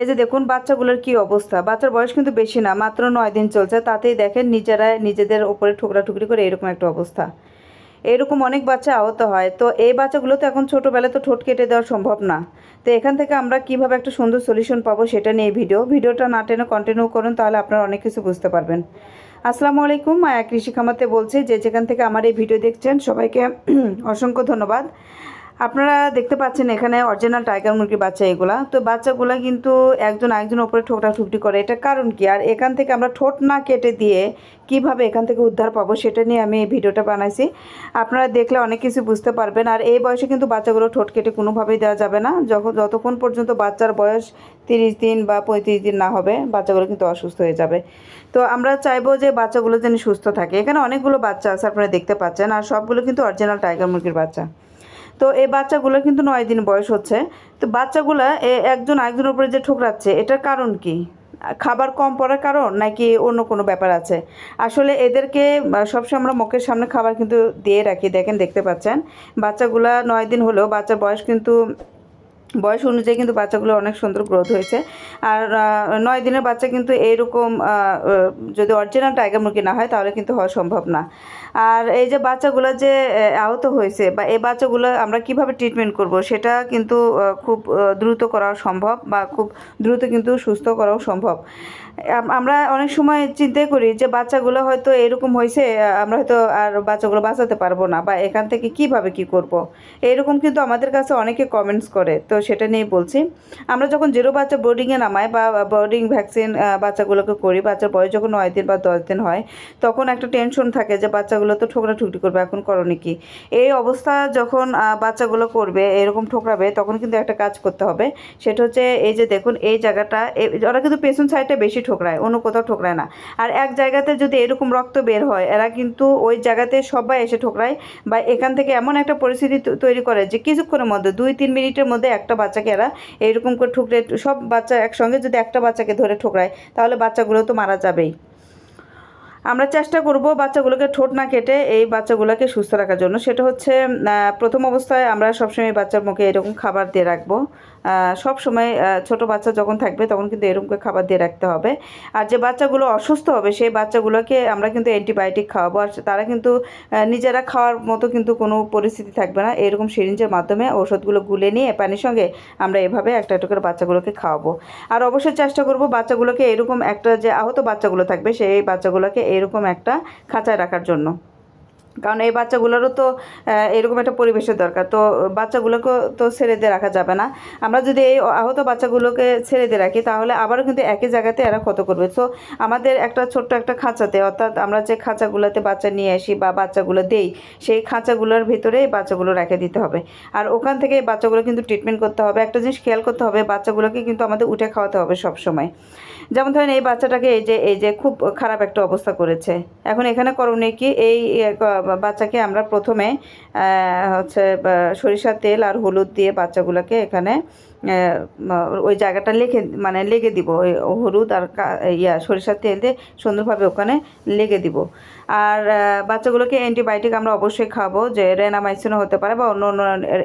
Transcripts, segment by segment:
এই যে দেখুন, বাচ্চাগুলোর কি অবস্থা? বাচ্চার বয়স কিন্তু বেশি না, মাত্র নয় দিন চলছে। তাতেই দেখেন নিজেরা নিজেদের ওপরে ঠুকরা ঠুকরি করে এরকম একটা অবস্থা। এরকম অনেক বাচ্চা আহত হয়। তো এই বাচ্চাগুলো তো এখন ছোটোবেলায় তো ঠোঁট কেটে দেওয়া সম্ভব না। তো এখান থেকে আমরা কীভাবে একটা সুন্দর সলিউশন পাবো সেটা নিয়ে ভিডিও ভিডিওটা না টেনে কন্টিনিউ করুন, তাহলে আপনারা অনেক কিছু বুঝতে পারবেন। আসসালামু আলাইকুম, মায়া কৃষি খামাতে বলছি যে যেখান থেকে আমার এই ভিডিও দেখছেন, সবাইকে অসংখ্য ধন্যবাদ। আপনারা দেখতে পাচ্ছেন এখানে অরিজিনাল টাইগার মুরগির বাচ্চা এগুলা। তো বাচ্চাগুলা কিন্তু একজন একজনের উপরে ঠোকরা ঠুকটি করে। এটা কারণ কি? আর এখান থেকে আমরা ঠোঁট না কেটে দিয়ে কীভাবে এখান থেকে উদ্ধার পাবো সেটা নিয়ে আমি এই ভিডিওটা বানাইছি। আপনারা দেখলে অনেক কিছু বুঝতে পারবেন। আর এই বয়সে কিন্তু বাচ্চাগুলো ঠোঁট কেটে কোনোভাবেই দেওয়া যাবে না। যখন যতক্ষণ পর্যন্ত বাচ্চার বয়স তিরিশ দিন বা পঁয়ত্রিশ দিন না হবে, বাচ্চাগুলো কিন্তু অসুস্থ হয়ে যাবে। তো আমরা চাইব যে বাচ্চাগুলো যেন সুস্থ থাকে। এখানে অনেকগুলো বাচ্চা আছে, আপনারা দেখতে পাচ্ছেন। আর সবগুলো কিন্তু অরিজিনাল টাইগার মুরগির বাচ্চা। তো এই বাচ্চাগুলো কিন্তু নয় দিন বয়স হচ্ছে। তো বাচ্চাগুলো একজন আরেকজনের উপরে যে ঠোকরাচ্ছে, এটার কারণ কি? খাবার কম পড়ার কারণ নাকি অন্য কোনো ব্যাপার আছে? আসলে এদেরকে সবসময় আমরা মুখের সামনে খাবার কিন্তু দিয়ে রাখি। দেখেন, দেখতে পাচ্ছেন? বাচ্চাগুলা নয় দিন হলেও বাচ্চার বয়স কিন্তু বয়স অনুযায়ী কিন্তু বাচ্চাগুলো অনেক সুন্দর গ্রোথ হয়েছে। আর নয় দিনের বাচ্চা কিন্তু এইরকম যদি অরিজিনাল টাইগার মুরগি না হয় তাহলে কিন্তু হওয়া সম্ভব না। আর এই যে বাচ্চাগুলো যে আহত হয়েছে বা এই বাচ্চাগুলো আমরা কীভাবে ট্রিটমেন্ট করব সেটা কিন্তু খুব দ্রুত করা সম্ভব বা খুব দ্রুত কিন্তু সুস্থ করাও সম্ভব। আমরা অনেক সময় চিন্তাই করি যে বাচ্চাগুলো হয়তো এরকম হয়েছে আমরা হয়তো আর বাচ্চাগুলো বাঁচাতে পারব না বা এখান থেকে কীভাবে কি করব। এরকম কিন্তু আমাদের কাছে অনেকে কমেন্টস করে। তো সেটা নিয়ে বলছি। আমরা যখন জিরো বাচ্চা বোর্ডিংয়ে নামাই বা বোর্ডিং ভ্যাকসিন বাচ্চাগুলোকে করি, বাচ্চার বয়স যখন নয় দিন বা দশ দিন হয়, তখন একটা টেনশন থাকে যে বাচ্চাগুলো তো ঠোকরা ঠুকরি করবে, এখন করণে কি? এই অবস্থা যখন বাচ্চাগুলো করবে, এরকম ঠোকরাবে, তখন কিন্তু একটা কাজ করতে হবে। সেটা হচ্ছে এই যে দেখুন, এই জায়গাটা ওরা কিন্তু পেছন সাইডটা বেশি ঠোকরায়, অন্য কোথাও ঠোকরায় না। আর এক জায়গাতে যদি এরকম রক্ত বের হয়, এরা কিন্তু ওই জায়গাতে সবাই এসে ঠোকরায় বা এখান থেকে এমন একটা পরিস্থিতি তৈরি করে যে কিছুক্ষণের মধ্যে, দুই, তিন মিনিটের মধ্যে একটা বাচ্চাকে এরা এইরকম করে ঠুকরে, সব বাচ্চা একসঙ্গে যদি একটা বাচ্চাকে ধরে ঠোকরায়, তাহলে বাচ্চাগুলো তো মারা যাবেই। আমরা চেষ্টা করব বাচ্চাগুলোকে ঠোঁট না কেটে এই বাচ্চাগুলোকে সুস্থ রাখার জন্য। সেটা হচ্ছে প্রথম অবস্থায় আমরা সবসময় বাচ্চার মুখে এরকম খাবার দিয়ে রাখব। সব সময় ছোট বাচ্চা যখন থাকবে তখন কিন্তু এরকম করে খাবার দিয়ে রাখতে হবে। আর যে বাচ্চাগুলো অসুস্থ হবে, সেই বাচ্চাগুলোকে আমরা কিন্তু অ্যান্টিবায়োটিক খাওয়াবো। আর তারা কিন্তু নিজেরা খাওয়ার মতো কিন্তু কোনো পরিস্থিতি থাকবে না। এরকম সিরিঞ্জের মাধ্যমে ওষুধগুলো গুলে নিয়ে পানির সঙ্গে আমরা এভাবে একটা একটা করে বাচ্চাগুলোকে খাওয়াবো। আর অবশ্যই চেষ্টা করব বাচ্চাগুলোকে এরকম একটা যে আহত বাচ্চাগুলো থাকবে, সেই বাচ্চাগুলোকে এরকম একটা খাঁচায় রাখার জন্য। কারণ এই বাচ্চাগুলোরও তো এরকম একটা পরিবেশের দরকার। তো বাচ্চাগুলোকে তো ছেড়ে দিয়ে রাখা যাবে না। আমরা যদি এই আহত বাচ্চাগুলোকে ছেড়ে দিয়ে রাখি, তাহলে আবারও কিন্তু একই জায়গাতে এরা ক্ষত করবে। তো আমাদের একটা ছোট্ট একটা খাঁচাতে, অর্থাৎ আমরা যে খাঁচাগুলোতে বাচ্চা নিয়ে আসি বা বাচ্চাগুলো দেই, সেই খাঁচাগুলোর ভিতরে এই বাচ্চাগুলো রেখে দিতে হবে। আর ওখান থেকে এই বাচ্চাগুলো কিন্তু ট্রিটমেন্ট করতে হবে। একটা জিনিস খেয়াল করতে হবে, বাচ্চাগুলোকে কিন্তু আমাদের উঠে খাওয়াতে হবে সব সময় যেমন ধরেন এই বাচ্চাটাকে এই যে এই যে খুব খারাপ একটা অবস্থা করেছে। এখন এখানে করণীয় কি? এই বাচ্চাকে আমরা প্রথমে হচ্ছে সরিষার তেল আর হলুদ দিয়ে বাচ্চাগুলোকে এখানে ওই জায়গাটা লেখে মানে লেগে দিব, ওই হলুদ আর ইয়া, সরিষার তেল দিয়ে সুন্দরভাবে ওখানে লেগে দিব। আর বাচ্চাগুলোকে অ্যান্টিবায়োটিক আমরা অবশ্যই খাব, যে রেনামাইসিনও হতে পারে বা অন্য অন্য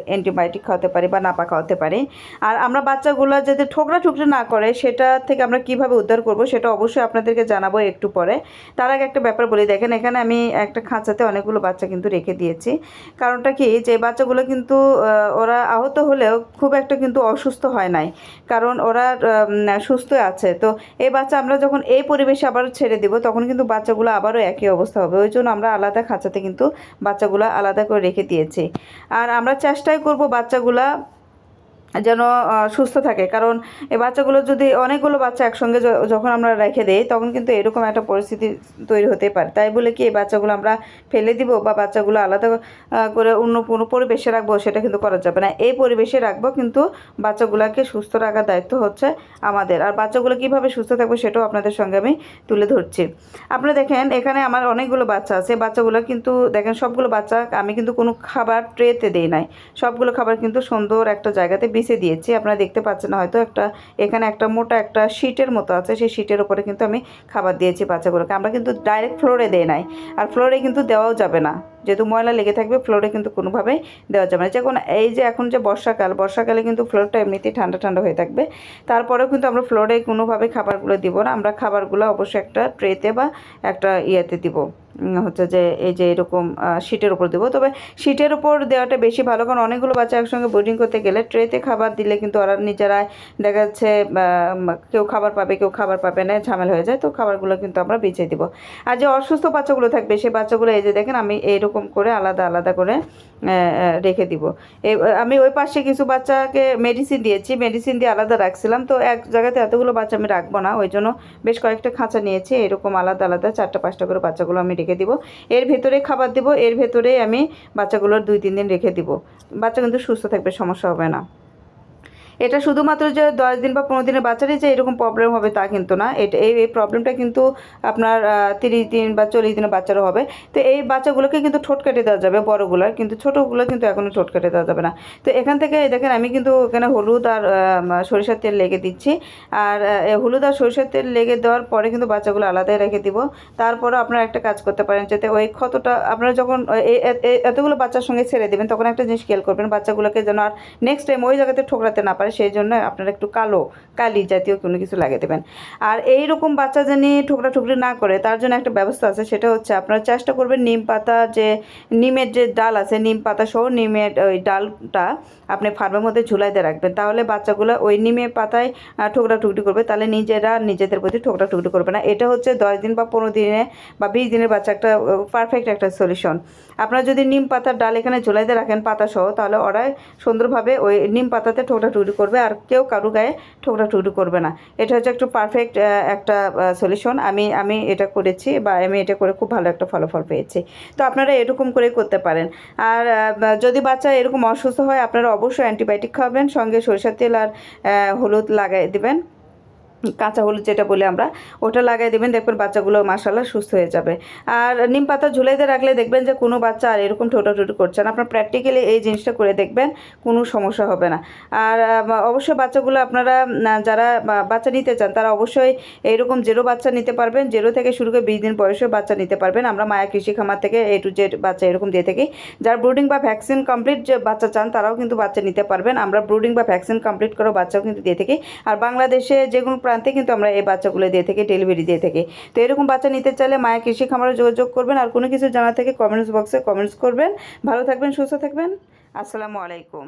অ্যান্টিবায়োটিক খাওয়াতে পারি বা নাপা খাওয়াতে পারি। আর আমরা বাচ্চাগুলো যাতে ঠোকরা ঠুকরে না করে, সেটা থেকে আমরা কীভাবে উদ্ধার করব, সেটা অবশ্যই আপনাদেরকে জানাব একটু পরে। তার আগে একটা ব্যাপার বলি, দেখেন এখানে আমি একটা খাঁচাতে অনেকগুলো বাচ্চা কিন্তু রেখে দিয়েছি। কারণটা কি? যে বাচ্চাগুলো কিন্তু ওরা আহত হলেও খুব একটা কিন্তু অসুস্থ হয় নাই। কারণ ওরা সুস্থ আছে। তো এই বাচ্চা আমরা যখন এই পরিবেশে আবার ছেড়ে দিব, তখন কিন্তু বাচ্চাগুলো আবারও একই অবস্থা হবে। ওই জন্য আমরা আলাদা খাঁচাতে কিন্তু বাচ্চাগুলো আলাদা করে রেখে দিয়েছি। আর আমরা চেষ্টাই করব বাচ্চাগুলা যেন সুস্থ থাকে। কারণ এই বাচ্চাগুলো যদি অনেকগুলো বাচ্চা একসঙ্গে যখন আমরা রেখে দিই, তখন কিন্তু এরকম একটা পরিস্থিতি তৈরি হতে পারে। তাই বলে কি, এই বাচ্চাগুলো আমরা ফেলে দিব বা বাচ্চাগুলো আলাদা করে অন্য কোনো পরিবেশে রাখব, সেটা কিন্তু করা যাবে না। এই পরিবেশে রাখব কিন্তু বাচ্চাগুলোকে সুস্থ রাখার দায়িত্ব হচ্ছে আমাদের। আর বাচ্চাগুলো কীভাবে সুস্থ থাকবে সেটাও আপনাদের সঙ্গে আমি তুলে ধরছি। আপনারা দেখেন, এখানে আমার অনেকগুলো বাচ্চা আছে। বাচ্চাগুলো কিন্তু, দেখেন, সবগুলো বাচ্চা আমি কিন্তু কোনো খাবার ট্রেতে দিই নাই। সবগুলো খাবার কিন্তু সুন্দর একটা জায়গাতে বিছে দিয়েছি। আপনারা দেখতে পাচ্ছেন হয়তো একটা, এখানে একটা মোটা একটা শিটের মতো আছে। সেই শিটের উপরে কিন্তু আমি খাবার দিয়েছি বাচ্চাগুলোকে। আমরা কিন্তু ডাইরেক্ট ফ্লোরে দেই নাই। আর ফ্লোরে কিন্তু দেওয়াও যাবে না। যেহেতু ময়লা লেগে থাকবে ফ্লোরে কিন্তু কোনোভাবেই দেওয়া যাবে না। যখন এই যে এখন যে বর্ষাকাল, বর্ষাকালে কিন্তু ফ্লোরটা এমনিতেই ঠান্ডা ঠান্ডা হয়ে থাকবে। তারপরেও কিন্তু আমরা ফ্লোরে কোনোভাবে খাবারগুলো দিব না। আমরা খাবারগুলো অবশ্যই একটা ট্রেতে বা একটা ইয়েতে দিব। হচ্ছে যে এই যে এরকম শিটের উপর দেবো। তবে শিটের উপর দেওয়াটা বেশি ভালো, কারণ অনেকগুলো বাচ্চা একসঙ্গে বোর্ডিং করতে গেলে ট্রেতে খাবার দিলে কিন্তু ওরা নিজেরাই দেখা যাচ্ছে কেউ খাবার পাবে, কেউ খাবার পাবে না, ঝামেলা হয়ে যায়। তো খাবারগুলো কিন্তু আমরা বেঁচে দিব। আর যে অসুস্থ বাচ্চাগুলো থাকবে, সেই বাচ্চাগুলো এই যে দেখেন, আমি এইরকম করে আলাদা আলাদা করে রেখে দিব। আমি ওই পাশে কিছু বাচ্চাকে মেডিসিন দিয়েছি মেডিসিন দিয়ে আলাদা রাখছিলাম। তো এক জায়গাতে এতগুলো বাচ্চা আমি রাখব না, ওই জন্য বেশ কয়েকটা খাঁচা নিয়েছি, এরকম আলাদা আলাদা চারটা পাঁচটা করে বাচ্চাগুলো আমি রেখে দিব। এর ভেতরে খাবার দিব, এর ভেতরেই আমি বাচ্চাগুলোর দুই তিন দিন রেখে দিব। বাচ্চা কিন্তু সুস্থ থাকবে, সমস্যা হবে না। এটা শুধুমাত্র যে দশ দিন বা পনেরো দিনের বাচ্চারই যে এরকম প্রবলেম হবে তা কিন্তু না। এটা এই এই প্রবলেমটা কিন্তু আপনার তিরিশ দিন বা চল্লিশ দিনের বাচ্চারও হবে। তো এই বাচ্চাগুলোকে কিন্তু ঠোঁট কেটে দেওয়া যাবে বড়গুলোর কিন্তু ছোটোগুলো কিন্তু এখনও ঠোঁট কেটে দেওয়া যাবে না। তো এখান থেকে দেখেন, আমি কিন্তু এখানে হলুদ আর সরিষার তেল লেগে দিচ্ছি। আর হলুদ আর সরিষার তেল লেগে দেওয়ার পরে কিন্তু বাচ্চাগুলো আলাদাই রেখে দিব। তারপরে আপনারা একটা কাজ করতে পারেন যাতে ওই ক্ষতটা, আপনারা যখন এতগুলো বাচ্চার সঙ্গে ছেড়ে দেবেন, তখন একটা জিনিস খেয়াল করবেন, বাচ্চাগুলোকে যেন আর নেক্সট টাইম ওই জায়গাতে ঠোকরাতে না পারে। সেই জন্য আপনারা একটু কালো, কালি জাতীয় কোনো কিছু লাগিয়ে দেবেন। আর এই রকম বাচ্চা জানি ঠোকরা ঠুকরি না করে, তার জন্য একটা ব্যবস্থা আছে, সেটা হচ্ছে আপনারা চেষ্টা করবেন নিম পাতা যে, নিমের যে ডাল আছে, নিম পাতা সহ নিমের ওই ডালটা আপনি ফার্মের মধ্যে ঝুলাই দিয়ে রাখবেন। তাহলে বাচ্চাগুলো ওই নিমের পাতায় ঠোকরা টুকরি করবে, তাহলে নিজেরা নিজেদের প্রতি ঠোকরা টুকরি করবে না। এটা হচ্ছে দশ দিন বা পনেরো দিনে বা বিশ দিনের বাচ্চা একটা পারফেক্ট একটা সলিউশন আপনারা যদি নিম পাতার ডাল এখানে ঝুলাই দিয়ে রাখেন পাতা সহ, তাহলে ওরাই সুন্দরভাবে ওই নিম পাতাতে ঠোকরা টুকরি করবে আর কেউ কারু গায়ে ঠোকরা টুকরি করবে না। এটা হচ্ছে একটু পারফেক্ট একটা সলিউশন আমি আমি এটা করেছি বা আমি এটা করে খুব ভালো একটা ফলাফল পেয়েছি। তো আপনারা এরকম করে করতে পারেন। আর যদি বাচ্চা এরকম অসুস্থ হয়, আপনারা অবশ্যই অ্যান্টিবায়োটিক খাবেন, সঙ্গে সরিষার তেল আর হলুদ লাগাই দেবেন। কাঁচা হলুদ যেটা বলে আমরা, ওটা লাগাই দেবেন, দেখবেন বাচ্চাগুলো মাসাল্লাহ সুস্থ হয়ে যাবে। আর নিম পাতা ঝুলাইতে রাখলে দেখবেন যে কোনো বাচ্চা আর এরকম ঠোটাঠুটি করছে না। আপনার প্র্যাকটিক্যালি এই জিনিসটা করে দেখবেন, কোনো সমস্যা হবে না। আর অবশ্যই বাচ্চাগুলো আপনারা যারা বাচ্চা নিতে চান, তারা অবশ্যই এরকম জেরো বাচ্চা নিতে পারবেন। জেরো থেকে শুরু করে বিশ দিন বয়সে বাচ্চা নিতে পারবেন। আমরা মায়া কৃষি খামার থেকে এ টু জেড বাচ্চা এরকম দিয়ে থাকি। যারা ব্রুডিং বা ভ্যাকসিন কমপ্লিট যে বাচ্চা চান, তারাও কিন্তু বাচ্চা নিতে পারবেন। আমরা ব্রুডিং বা ভ্যাকসিন কমপ্লিট করা বাচ্চাও কিন্তু দিয়ে থাকি। আর বাংলাদেশে যে কোনো প্রান্তে কিন্তু আমরা এই বাচ্চাগুলো দিয়ে থাকি ডেলিভারি দিয়ে থাকি। তো এরকম বাচ্চা নিতে চাইলে মায়া কৃষি খামারে যোগাযোগ করবেন আর কোনো কিছু জানা থাকে কমেন্টস বক্সে কমেন্টস করবেন। ভালো থাকবেন, সুস্থ থাকবেন। আসসালামু আলাইকুম।